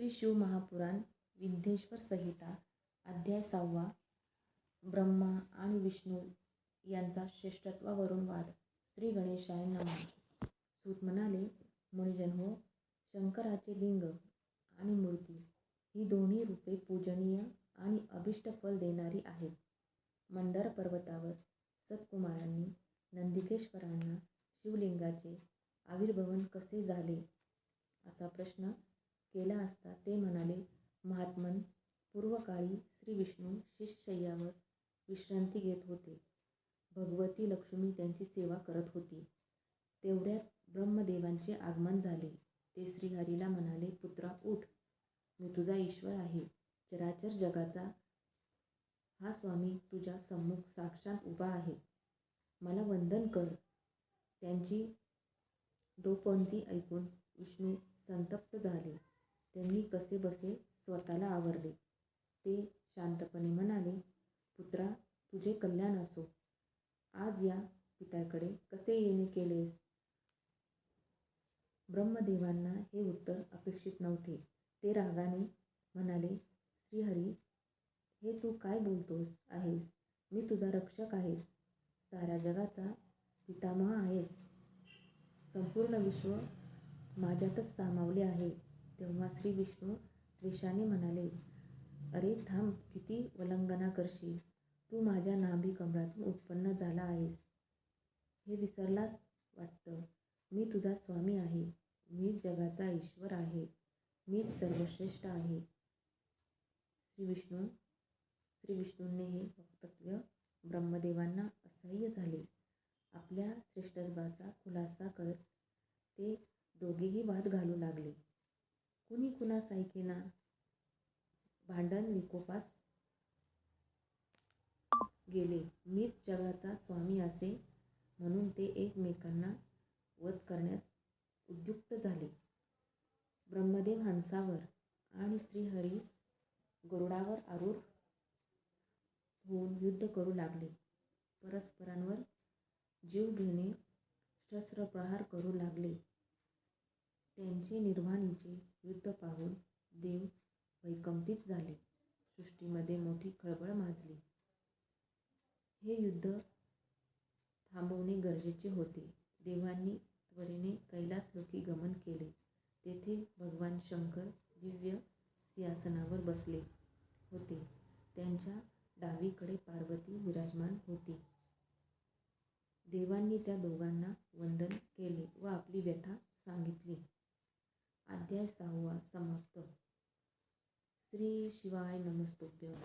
श्री शिव महापुराण विद्येश्वर संहिता अध्याय सहावा ब्रह्मा आणि विष्णू यांचा श्रेष्ठत्वावरून वाद. श्री गणेशाय नमः. सूत म्हणाले मुनिजन हो शंकराचे लिंग आणि मूर्ती ही दोन्ही रूपे पूजनीय आणि अभिष्ट फल देणारी आहेत. मंदार पर्वतावर सतकुमारांनी नंदिकेश्वरांना शिवलिंगाचे आविर्भवन कसे झाले? असा प्रश्न केला असता ते म्हणाले महात्मन पूर्वकाळी श्री विष्णू शेषशय्यावर विश्रांती घेत होते. भगवती लक्ष्मी त्यांची सेवा करत होती. तेवढ्यात ब्रह्मदेवांचे आगमन झाले. ते श्रीहरीला म्हणाले पुत्रा उठ. मी तुझा ईश्वर आहे. चराचर जगाचा हा स्वामी तुझ्या सम्मुख साक्षात उभा आहे. मला वंदन कर. त्यांची दोपंती ऐकून विष्णू संतप्त झाले. त्यांनी कसे बसे स्वतःला आवरले. ते शांतपणे म्हणाले पुत्रा तुझे कल्याण असो. आज या पित्याकडे कसे येणे केलेस ब्रह्मदेवांना हे उत्तर अपेक्षित नव्हते. ते रागाने म्हणाले श्रीहरी हे तू काय बोलतोस आहेस? मी तुझा रक्षक आहेस. साऱ्या जगाचा पितामह आहेस. संपूर्ण विश्व माझ्यातच सामावले आहे. तेव्हा श्री विष्णू द्वेषाने म्हणाले अरे थांब किती वलंगना करशील? तू माझ्या नाभी कमळातून उत्पन्न झाला आहेस. हे विसरलास वाटतं. मी तुझा स्वामी आहे. मी जगाचा ईश्वर आहे. मीच सर्वश्रेष्ठ आहे. श्री विष्णू श्री विष्णूंनी हे वक्तव्य ब्रह्मदेवांना असह्य झाले. आपल्या श्रेष्ठत्वाचा खुलासा करत ते दोघेही वाद घालू लागले. कुणी कुणास ऐकेना? भांडण विकोपास गेले. मीच जगाचा स्वामी असे म्हणून ते एकमेकांना वध करण्यास उद्युक्त झाले. ब्रह्मदेव हंसावर आणि श्रीहरी गरुडावर आरूढ होऊन युद्ध करू लागले. परस्परांवर जीव घेणे शस्त्रप्रहार करू लागले. त्यांचे निर्वाणीचे युद्ध पाहून देव वैकंपित झाले. सृष्टीमध्ये मोठी खळबळ माजली. हे युद्ध थांबवणे गरजेचे होते. देवांनी त्वरेने कैलासलोकी गमन केले. तेथे भगवान शंकर दिव्य सिंहासनावर बसले होते. त्यांच्या डावीकडे पार्वती विराजमान होती. देवांनी त्या दोघांना वंदन केले व आपली व्यथा सांगितली. अध्याय सहावा समाप्त. श्री शिवाय नमस्तुभ्य.